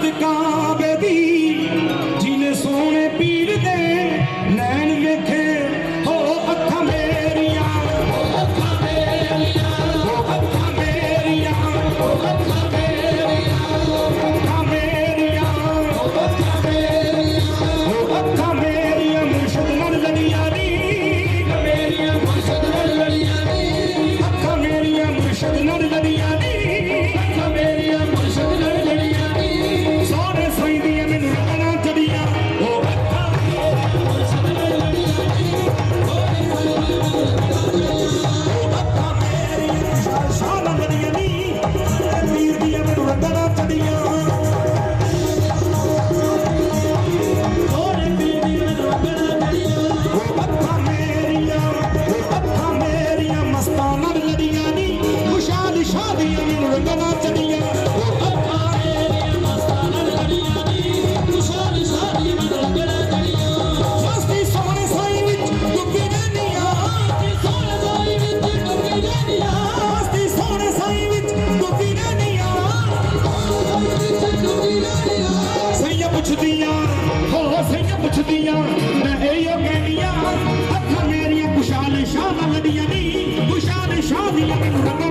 the God. Singh ਪੁੱਛਦੀਆਂ, ਮੈਂ ਇਹੋ ਕਹਿਨੀਆਂ ਅੱਖਾਂ ਮੇਰੀਆਂ ਕੁਸ਼ਾਲ ਸ਼ਾਹ ਵੱਲ ਦੀਆਂ ਨਹੀਂ ਕੁਸ਼ਾਲ ਸ਼ਾਹ ਦੀਆਂ ਮੈਨੂੰ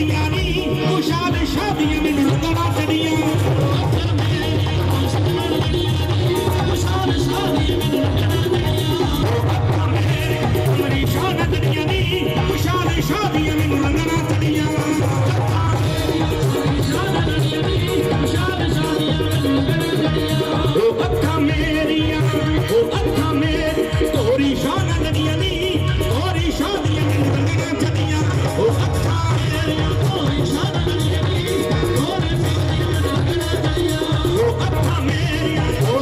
ਸਦੀਆਂ ਨਹੀਂ ਖੁਸ਼ਾਲ ਸ਼ਾਦੀਆਂ ਮੈਨੂੰ ਰੰਗਣਾ ਸਦੀਆਂ ਅਸਰ ਮੈਂ ਖੁਸ਼ਾਲ ਲੜੀਆਂ ਖੁਸ਼ਾਲ ਸ਼ਾਦੀਆਂ ਮੈਨੂੰ ਰੰਗਣਾ ਸਦੀਆਂ ਮੇਰੀ ਸ਼ਾਨ ਦੁਨੀਆ ਨਹੀਂ ਖੁਸ਼ਾਲ ਸ਼ਾਦੀਆਂ ਮੈਨੂੰ ਰੰਗਣਾ ਸਦੀਆਂ ਮੇਰੀਆਂ ਉਹ ਅੱਖਾਂ ਮੇਰੀਆਂ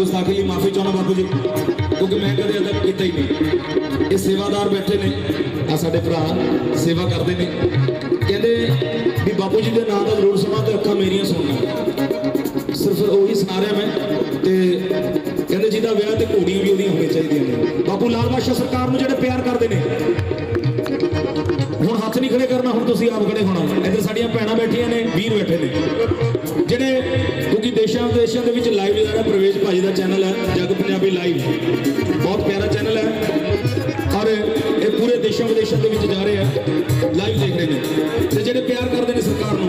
ਗੁਸਤਾਖੀ ਲਈ ਮਾਫੀ ਚਾਹੁੰਦਾ ਬਾਪੂ ਜੀ, ਕਿਉਂਕਿ ਮੈਂ ਕਦੇ ਅਦਾ ਕੀਤਾ ਹੀ ਨਹੀਂ। ਇਹ ਸੇਵਾਦਾਰ ਬੈਠੇ ਨੇ ਆ ਸਾਡੇ ਭਰਾ ਸੇਵਾ ਕਰਦੇ ਨੇ। ਕਹਿੰਦੇ ਵੀ ਬਾਪੂ ਜੀ ਦੇ ਨਾਂ ਦਾ ਜ਼ਰੂਰ ਸਮਾਂ ਤੇ ਅੱਖਾਂ ਮੇਰੀਆਂ ਸੁਣਨਾ। ਸਿਰਫ ਉਹੀ ਸੁਣਾ ਰਿਹਾ ਮੈਂ ਤੇ ਕਹਿੰਦੇ ਜਿਹਦਾ ਵਿਆਹ ਤੇ ਘੋੜੀਆਂ ਵੀ ਉਹਦੀਆਂ ਹੋਣੀਆਂ ਚਾਹੀਦੀਆਂ ਨੇ। ਬਾਪੂ ਲਾਲ ਬਾਦਸ਼ਾਹ ਸਰਕਾਰ ਨੂੰ ਜਿਹੜੇ ਪਿਆਰ ਕਰਦੇ ਨੇ ਹੱਥ ਨਹੀਂ ਖੜੇ ਕਰਨਾ, ਹੁਣ ਤੁਸੀਂ ਆਪ ਖੜੇ ਹੋਣਾ। ਇੱਥੇ ਸਾਡੀਆਂ ਭੈਣਾਂ ਬੈਠੀਆਂ ਨੇ, ਵੀਰ ਬੈਠੇ ਨੇ। ਜਿਹੜੇ ਕਿਉਂਕਿ ਦੇਸ਼ਾਂ ਵਿਦੇਸ਼ਾਂ ਦੇ ਵਿੱਚ ਲਾਈਵ ਜਿਹੜਾ ਪ੍ਰਵੇਸ਼ ਭਾਜੀ ਦਾ ਚੈਨਲ ਹੈ, ਜਗ ਪੰਜਾਬੀ ਲਾਈਵ ਬਹੁਤ ਪਿਆਰਾ ਚੈਨਲ ਹੈ। ਔਰ ਇਹ ਪੂਰੇ ਦੇਸ਼ਾਂ ਵਿਦੇਸ਼ਾਂ ਦੇ ਵਿੱਚ ਜਾ ਰਹੇ ਆ। ਲਾਈਵ ਦੇਖ ਰਹੇ ਨੇ। ਤੇ ਜਿਹੜੇ ਪਿਆਰ ਕਰਦੇ ਨੇ ਸਰਕਾਰ ਨੂੰ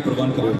ਜੀ ਸ਼ੁਕਰੀਆ